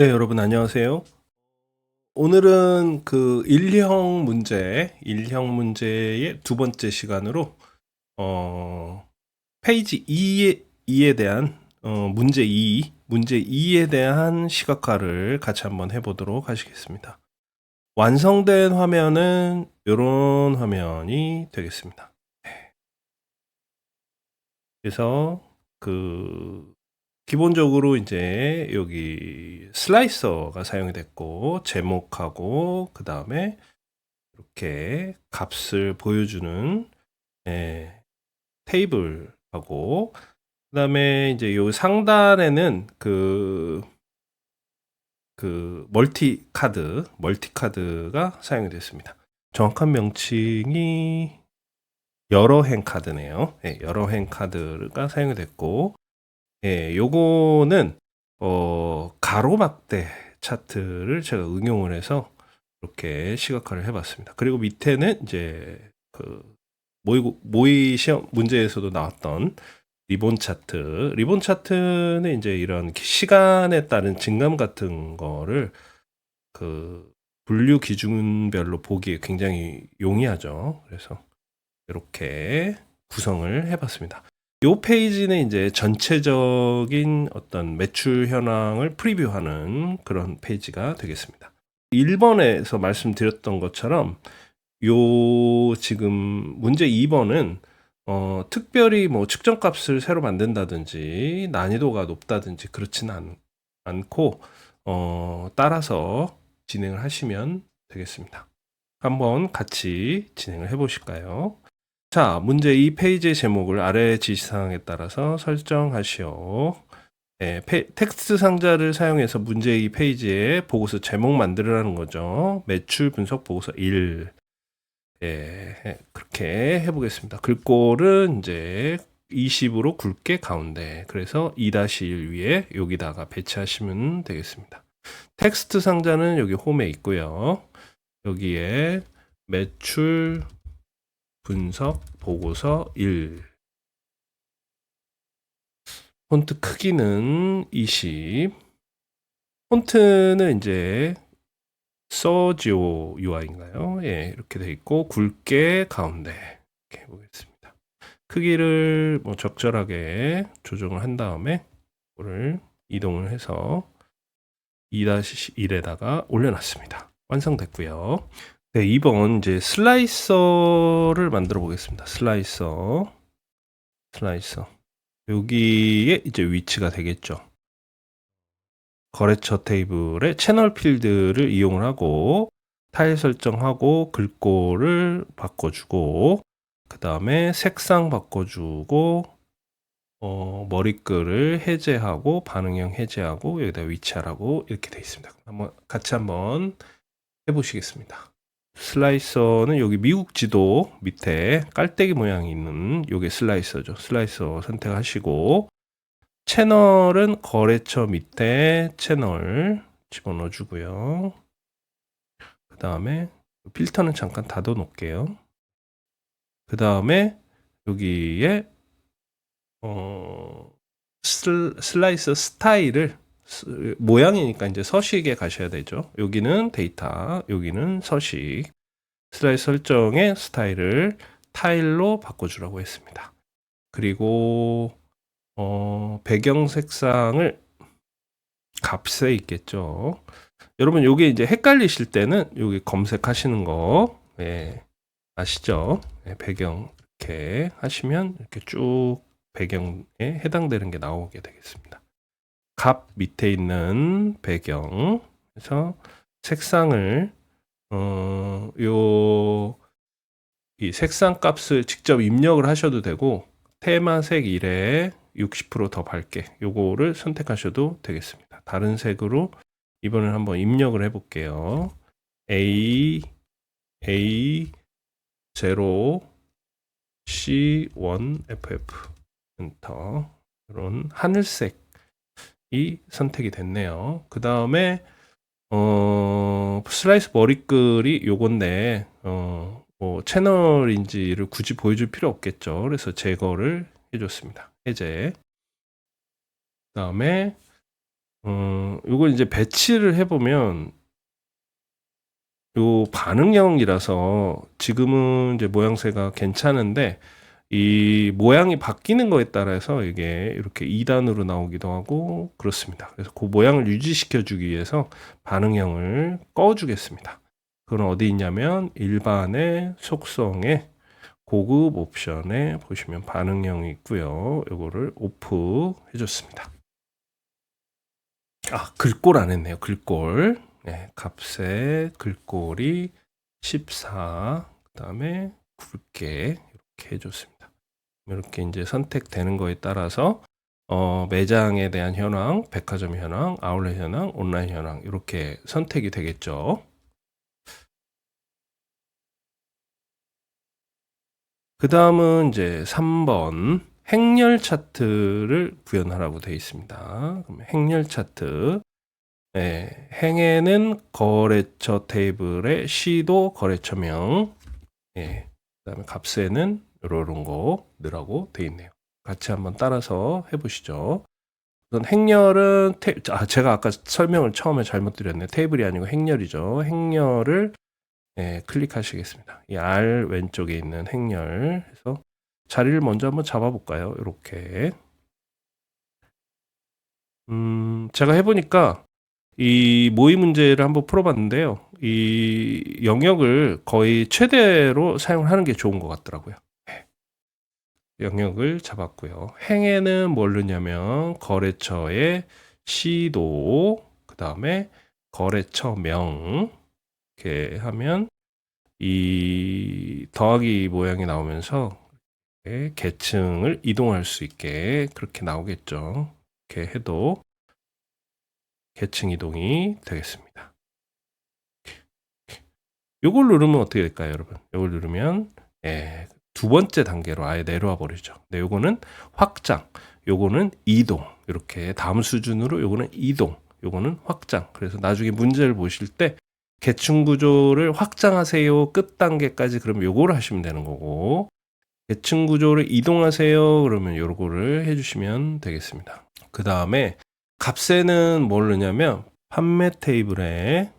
네, 여러분 안녕하세요. 오늘은 그 일형 문제, 일형 문제의 두 번째 시간으로 어, 페이지 2에, 2에 대한 어, 문제 2, 문제 2에 대한 시각화를 같이 한번 해 보도록 하시겠습니다. 완성된 화면은 이런 화면이 되겠습니다. 네. 그래서 그 기본적으로 이제 여기 슬라이서가 사용이 됐고 제목하고 그 다음에 이렇게 값을 보여주는 예, 테이블하고 그 다음에 이제 요 상단에는 그, 그 멀티 카드, 멀티 카드가 사용이 됐습니다. 정확한 명칭이 여러 행 카드네요. 예, 여러 행 카드가 사용이 됐고 예, 요거는 어, 가로막대 차트를 제가 응용을 해서 이렇게 시각화를 해봤습니다. 그리고 밑에는 이제 그 모의, 모의 시험 문제에서도 나왔던 리본 차트. 리본 차트는 이제 이런 시간에 따른 증감 같은 거를 그 분류 기준별로 보기에 굉장히 용이하죠. 그래서 이렇게 구성을 해봤습니다. 요 페이지는 이제 전체적인 어떤 매출 현황을 프리뷰하는 그런 페이지가 되겠습니다. 1번에서 말씀드렸던 것처럼 요 지금 문제 2번은 어, 특별히 뭐 측정값을 새로 만든다든지 난이도가 높다든지 그렇지는 않, 않고 어, 따라서 진행을 하시면 되겠습니다. 한번 같이 진행을 해 보실까요? 자, 문제 이 페이지의 제목을 아래 지시사항에 따라서 설정하시오. 네, 페, 텍스트 상자를 사용해서 문제 이 페이지에 보고서 제목 만들으라는 거죠. 매출 분석 보고서 1. 예, 그렇게 해보겠습니다. 글꼴은 이제 20으로 굵게 가운데. 그래서 2-1 위에 여기다가 배치하시면 되겠습니다. 텍스트 상자는 여기 홈에 있고요. 여기에 매출 분석 보고서 1 폰트 크기는 20 폰트는 이제 서지오 UI인가요? 예, 이렇게 돼 있고 굵게 가운데 이렇게 보겠습니다. 크기를 뭐 적절하게 조정을 한 다음에 이거를 이동을 해서 2-1에다가 올려놨습니다. 완성됐고요. 네, 2번 이제 슬라이서를 만들어 보겠습니다. 슬라이서. 슬라이서. 여기에 이제 위치가 되겠죠. 거래처 테이블에 채널 필드를 이용을 하고 타일 설정하고 글꼴을 바꿔주고 그 다음에 색상 바꿔주고 어, 머리글을 해제하고 반응형 해제하고 여기다 위치하라고 이렇게 되어 있습니다. 한번 같이 한번 해보시겠습니다. 슬라이서는 여기 미국 지도 밑에 깔때기 모양이 있는 요게 슬라이서죠. 슬라이서 선택하시고 채널은 거래처 밑에 채널 집어넣어 주고요. 그 다음에 필터는 잠깐 닫아 놓을게요. 그 다음에 여기에 어, 슬라이서 스타일을 모양이니까 이제 서식에 가셔야 되죠. 여기는 데이터, 여기는 서식. 슬라이드 설정의 스타일을 타일로 바꿔주라고 했습니다. 그리고 어, 배경 색상을 값에 있겠죠. 여러분 여기 이제 헷갈리실 때는 여기 검색하시는 거 예, 아시죠? 예, 배경 이렇게 하시면 이렇게 쭉 배경에 해당되는 게 나오게 되겠습니다. 값 밑에 있는 배경 그래서 색상을 어, 요, 이 색상 값을 직접 입력을 하셔도 되고, 테마색 1에 60%더 밝게 요거를 선택하셔도 되겠습니다. 다른 색으로 이번엔 한번 입력을 해 볼게요. A, A, 0, C1, FF. 엔터. 이런 하늘색 이 선택이 됐네요. 그 다음에 어, 슬라이스 머리글이 요건데 어, 뭐 채널인지를 굳이 보여줄 필요 없겠죠. 그래서 제거를 해줬습니다. 해제. 그 다음에 어, 요걸 이제 배치를 해보면 요 반응형이라서 지금은 이제 모양새가 괜찮은데 이 모양이 바뀌는 거에 따라서 이게 이렇게 2단으로 나오기도 하고 그렇습니다. 그래서 그 모양을 유지시켜 주기 위해서 반응형을 꺼 주겠습니다. 그건 어디 있냐면 일반의 속성에 고급 옵션에 보시면 반응형이 있고요. 요거를 오프 해줬습니다. 아, 글꼴 안 했네요. 글꼴. 네, 값의 글꼴이 14, 그 다음에 굵게 이렇게 해줬습니다. 이렇게 이제 선택되는 거에 따라서 어, 매장에 대한 현황, 백화점 현황, 아울렛 현황, 온라인 현황 이렇게 선택이 되겠죠. 그 다음은 이제 3번 행렬 차트를 구현하라고 되어 있습니다. 그럼 행렬 차트 네, 행에는 거래처 테이블에 시도 거래처명 예, 그다음에 값에는 이런 거 넣으라고 되어 있네요. 같이 한번 따라서 해보시죠. 우선 행렬은 테, 아, 제가 아까 설명을 처음에 잘못 드렸네. 테이블이 아니고 행렬이죠. 행렬을 예, 클릭하시겠습니다. 이 R 왼쪽에 있는 행렬 해서 자리를 먼저 한번 잡아볼까요? 이렇게 음, 제가 해보니까 이 모의 문제를 한번 풀어봤는데요. 이 영역을 거의 최대로 사용을 하는 게 좋은 것 같더라고요. 네. 영역을 잡았고요. 행에는 뭘 넣냐면 거래처의 시도, 그 다음에 거래처명 이렇게 하면 이 더하기 모양이 나오면서 계층을 이동할 수 있게 그렇게 나오겠죠. 이렇게 해도 계층 이동이 되겠습니다. 요걸 누르면 어떻게 될까요, 여러분? 요걸 누르면 예, 두 번째 단계로 아예 내려와 버리죠. 네, 요거는 확장, 요거는 이동. 이렇게 다음 수준으로 요거는 이동, 요거는 확장. 그래서 나중에 문제를 보실 때 계층 구조를 확장하세요. 끝 단계까지 그러면 요거를 하시면 되는 거고 계층 구조를 이동하세요. 그러면 요거를 해 주시면 되겠습니다. 그 다음에 값에는 뭘 넣냐면 판매 테이블에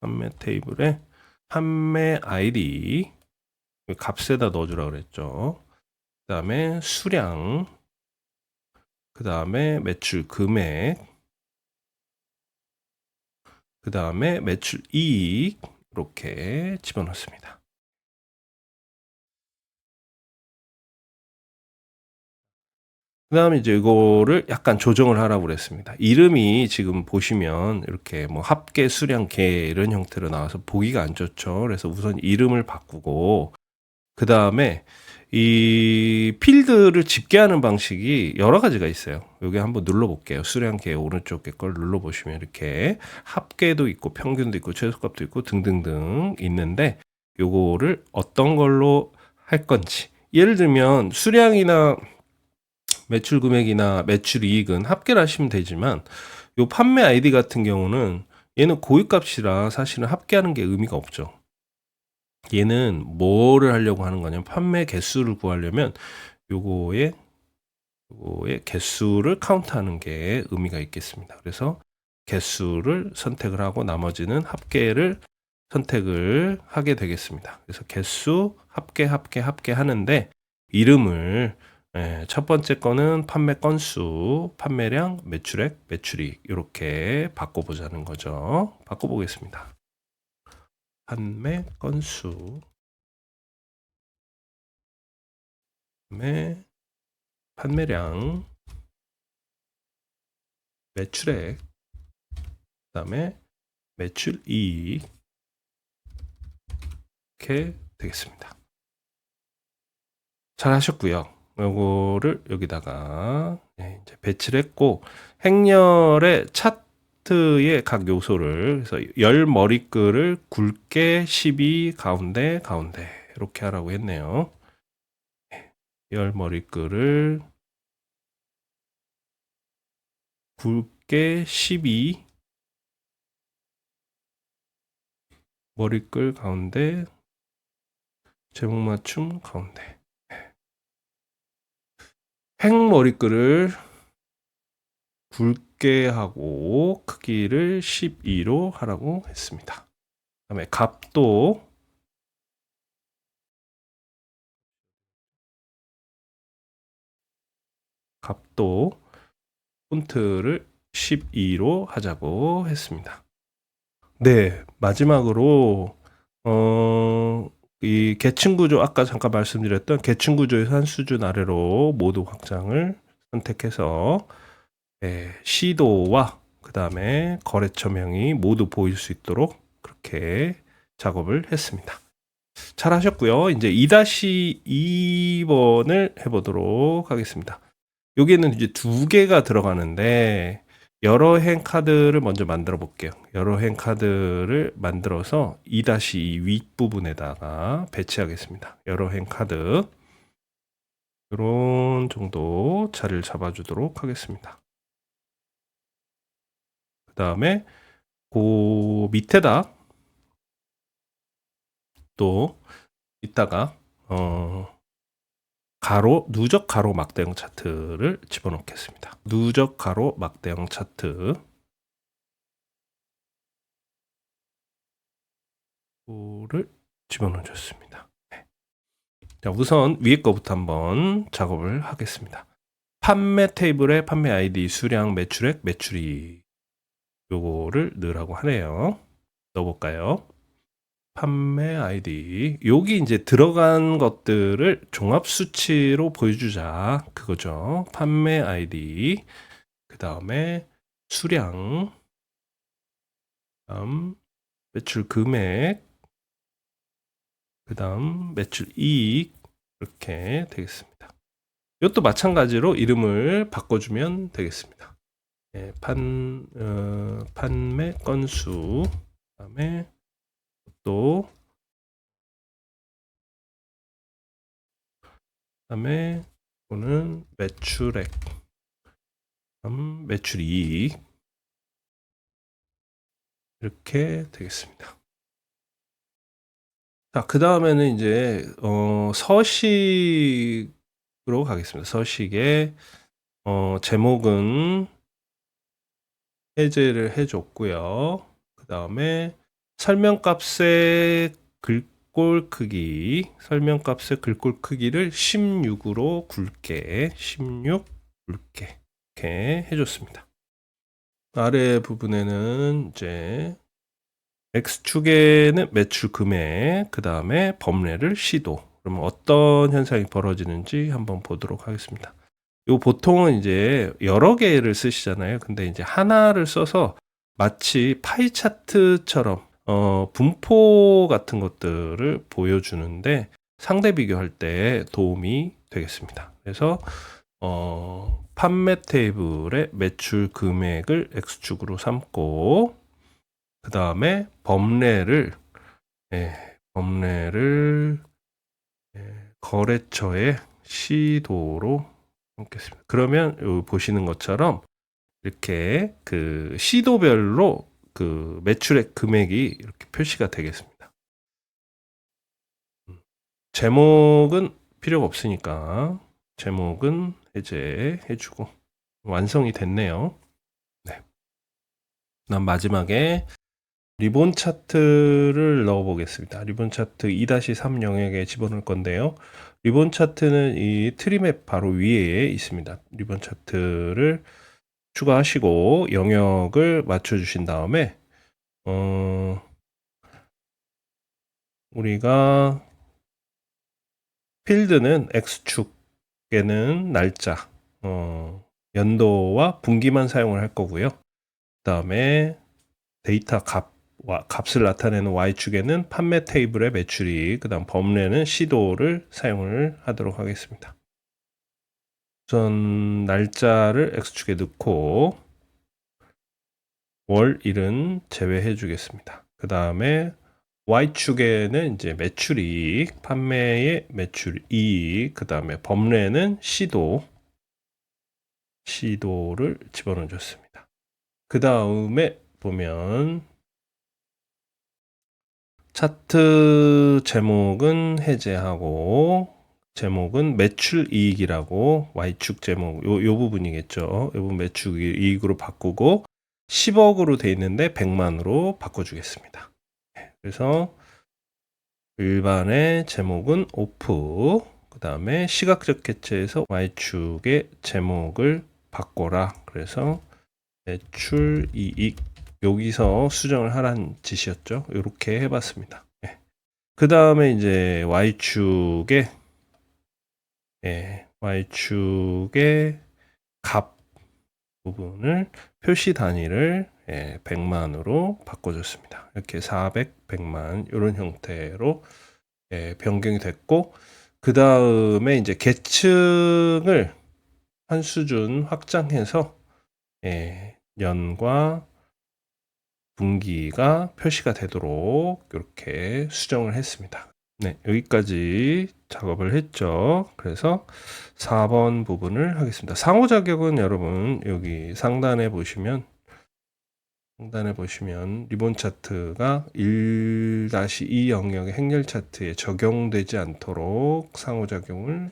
판매 테이블에 판매 아이디 값에다 넣어주라 그랬죠. 그 다음에 수량 그 다음에 매출 금액 그 다음에 매출 이익 이렇게 집어넣습니다. 그 다음에 이제 이거를 약간 조정을 하라고 그랬습니다. 이름이 지금 보시면 이렇게 뭐 합계, 수량, 개 이런 형태로 나와서 보기가 안 좋죠. 그래서 우선 이름을 바꾸고 그 다음에 이 필드를 집계하는 방식이 여러 가지가 있어요. 여기 한번 눌러볼게요. 수량계 오른쪽에 걸 눌러보시면 이렇게 합계도 있고 평균도 있고 최소값도 있고 등등등 있는데 요거를 어떤 걸로 할 건지 예를 들면 수량이나 매출 금액이나 매출 이익은 합계를 하시면 되지만 요 판매 아이디 같은 경우는 얘는 고유값이라 사실은 합계하는 게 의미가 없죠. 얘는 뭐를 하려고 하는 거냐면 판매 개수를 구하려면 요거의 요거의 개수를 카운트하는 게 의미가 있겠습니다. 그래서 개수를 선택을 하고 나머지는 합계를 선택을 하게 되겠습니다. 그래서 개수 합계 합계 합계 하는데 이름을 예, 첫 번째 거는 판매 건수, 판매량, 매출액, 매출익 이렇게 바꿔보자는 거죠. 바꿔보겠습니다. 판매 건수, 판매, 판매량, 매출액, 그 다음에 매출 이익 이렇게 되겠습니다. 잘 하셨고요. 요거를 여기다가 네, 이제 배치를 했고 행렬의 차 트의 각 요소를 그래서 열 머리글을 굵게 12 가운데 가운데 이렇게 하라고 했네요. 네, 열 머리글을 굵게 12 머리글 가운데 제목 맞춤 가운데 행머리글을 굵게 하고 크기를 12로 하라고 했습니다. 그다음에 값도 값도 폰트를 12로 하자고 했습니다. 네, 마지막으로 어, 이 계층 구조 아까 잠깐 말씀드렸던 계층 구조에서 한 수준 아래로 모두 확장을 선택해서 예, 시도와 그 다음에 거래처명이 모두 보일 수 있도록 그렇게 작업을 했습니다. 잘 하셨고요. 이제 2-2번을 해보도록 하겠습니다. 여기에는 이제 두 개가 들어가는데 여러 행 카드를 먼저 만들어 볼게요. 여러 행 카드를 만들어서 2-2 윗부분에다가 배치하겠습니다. 여러 행 카드 이런 정도 자리를 잡아주도록 하겠습니다. 그 다음에 그 밑에다 또 이따가 어 가로 누적 가로 막대형 차트를 집어넣겠습니다. 누적 가로 막대형 차트 를 집어넣어 줬습니다. 네. 자, 우선 위에 거부터 한번 작업을 하겠습니다. 판매 테이블에 판매 아이디, 수량, 매출액, 매출이 요거를 넣으라고 하네요. 넣어볼까요? 판매 아이디. 여기 이제 들어간 것들을 종합 수치로 보여주자. 그거죠. 판매 아이디. 그 다음에 수량. 다음 매출 금액. 그 다음 매출 이익. 이렇게 되겠습니다. 이것도 마찬가지로 이름을 바꿔주면 되겠습니다. 네, 판, 어, 판매 건수. 그 다음에 또 그 다음에 이거는 매출액 다음 매출 이익 이렇게 되겠습니다. 자, 그 다음에는 이제 어, 서식으로 가겠습니다. 서식의 어, 제목은 해제를 해줬고요. 그 다음에 설명값의 글꼴 크기, 설명값의 글꼴 크기를 16으로 굵게, 16 굵게 이렇게 해줬습니다. 아래 부분에는 이제 X축에는 매출 금액, 그 다음에 범례를 시도. 그러면 어떤 현상이 벌어지는지 한번 보도록 하겠습니다. 요 보통은 이제 여러 개를 쓰시잖아요. 근데 이제 하나를 써서 마치 파이 차트처럼 어, 분포 같은 것들을 보여주는데 상대 비교할 때 도움이 되겠습니다. 그래서 어, 판매 테이블의 매출 금액을 X축으로 삼고 그 다음에 범례를 예, 범례를 예, 거래처의 시도로 삼겠습니다. 그러면 보시는 것처럼 이렇게 그 시도별로 그 매출액 금액이 이렇게 표시가 되겠습니다. 음. 제목은 필요가 없으니까 제목은 해제해주고 완성이 됐네요. 네. 난 마지막에 리본 차트를 넣어 보겠습니다. 리본 차트 2-3 영역에 집어넣을 건데요. 리본 차트는 이 트리맵 바로 위에 있습니다. 리본 차트를 추가하시고 영역을 맞춰 주신 다음에 어 우리가 필드는 x축에는 날짜 어 연도와 분기만 사용을 할 거고요. 그 다음에 데이터 값과 값을 나타내는 y축에는 판매 테이블의 매출이 그 다음 범례는 시도를 사용을 하도록 하겠습니다. 우선 날짜를 X축에 넣고 월일은 제외해 주겠습니다. 그 다음에 Y축에는 이제 매출이익, 판매의 매출이익, 그 다음에 범례는 시도, 시도를 집어넣어 줬습니다. 그 다음에 보면 차트 제목은 해제하고 제목은 매출 이익이라고 Y축 제목 요, 요 부분이겠죠. 요 부분 매출 이익으로 바꾸고 10억으로 돼 있는데 100만으로 바꿔주겠습니다. 네, 그래서 일반의 제목은 오프 그 다음에 시각적 개체에서 Y축의 제목을 바꿔라. 그래서 매출 이익 여기서 수정을 하란 짓이었죠. 이렇게 해봤습니다. 그 다음에 이제 Y축의 예, Y축의 값 부분을 표시 단위를 예, 100만으로 바꿔줬습니다. 이렇게 400, 100만 이런 형태로 예, 변경이 됐고 그 다음에 이제 계층을 한 수준 확장해서 예, 년과 분기가 표시가 되도록 이렇게 수정을 했습니다. 네, 여기까지 작업을 했죠. 그래서 4번 부분을 하겠습니다. 상호작용은 여러분 여기 상단에 보시면 상단에 보시면 리본 차트가 1-2 영역의 행렬 차트에 적용되지 않도록 상호작용을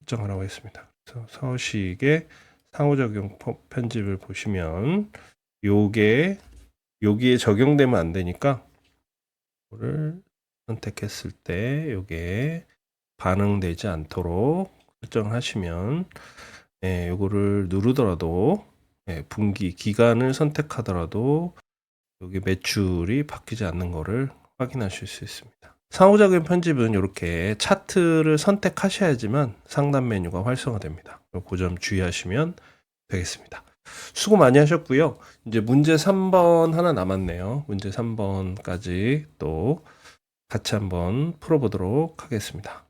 설정하라고 했습니다. 그래서 서식의 상호작용 편- 편집을 보시면 요게 여기에 적용되면 안 되니까 이거를 선택했을 때 요게 반응되지 않도록 설정하시면 예, 요거를 누르더라도 예, 분기 기간을 선택하더라도 여기 매출이 바뀌지 않는 거를 확인하실 수 있습니다. 상호작용 편집은 이렇게 차트를 선택하셔야지만 상단 메뉴가 활성화됩니다. 그 점 주의하시면 되겠습니다. 수고 많이 하셨고요. 이제 문제 3번 하나 남았네요. 문제 3번까지 또 같이 한번 풀어보도록 하겠습니다.